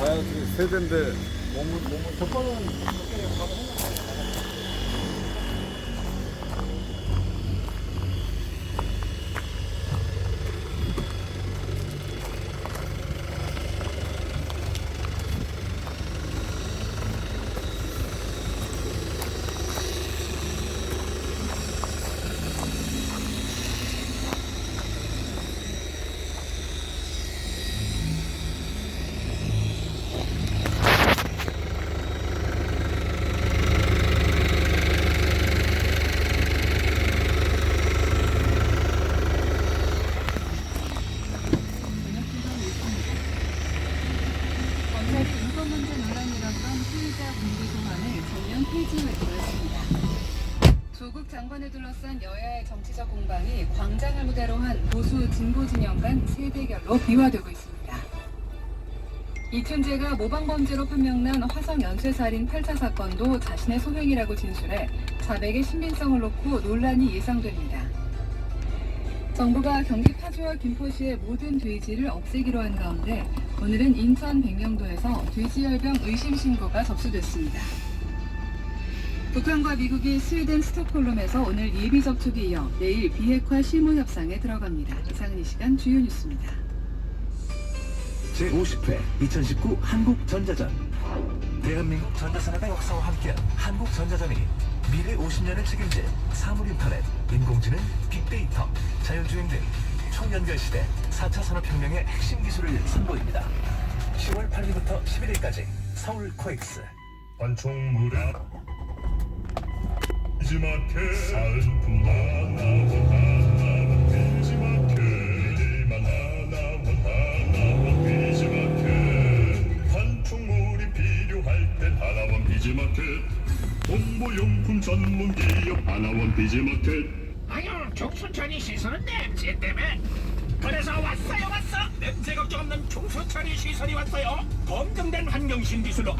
다이어트 세대인데 몸을 몸을 덮어놓은 검찰이 인권 문제 논란이 일었던 피의자 공개 소환을 전면 폐지했습니다. 조국 장관을 둘러싼 여야의 정치적 공방이 광장을 무대로 한 보수 진보 진영 간 세대결로 비화되고 있습니다. 이춘재가 모방범죄로 판명난 화성 연쇄살인 8차 사건도 자신의 소행이라고 진술해 자백의 신빙성을 놓고 논란이 예상됩니다. 정부가 경기 파주와 김포시의 모든 돼지를 없애기로 한 가운데 오늘은 인천 백령도에서 돼지열병 의심 신고가 접수됐습니다. 북한과 미국이 스웨덴 스톡홀름에서 오늘 예비 접촉에 이어 내일 비핵화 실무 협상에 들어갑니다. 이상은 이 시간 주요 뉴스입니다. 제50회 2019 한국전자전 대한민국 전자산업의 역사와 함께한 한국전자전이 미래 50년을 책임질 사물인터넷, 인공지능, 빅데이터, 자율주행 등 총연결 시대 4차 산업혁명의 핵심 기술을 선보입니다. 10월 8일부터 11일까지 서울 코엑스 관총물에 비즈마켓 사은품 하나원 하나원 비즈마켓 아유, 중수천이 시설은 냄새 때문에. 그래서 왔어요, 왔어. 냄새 걱정 없는 중수천이 시설이 왔어요. 검증된 환경신 기술로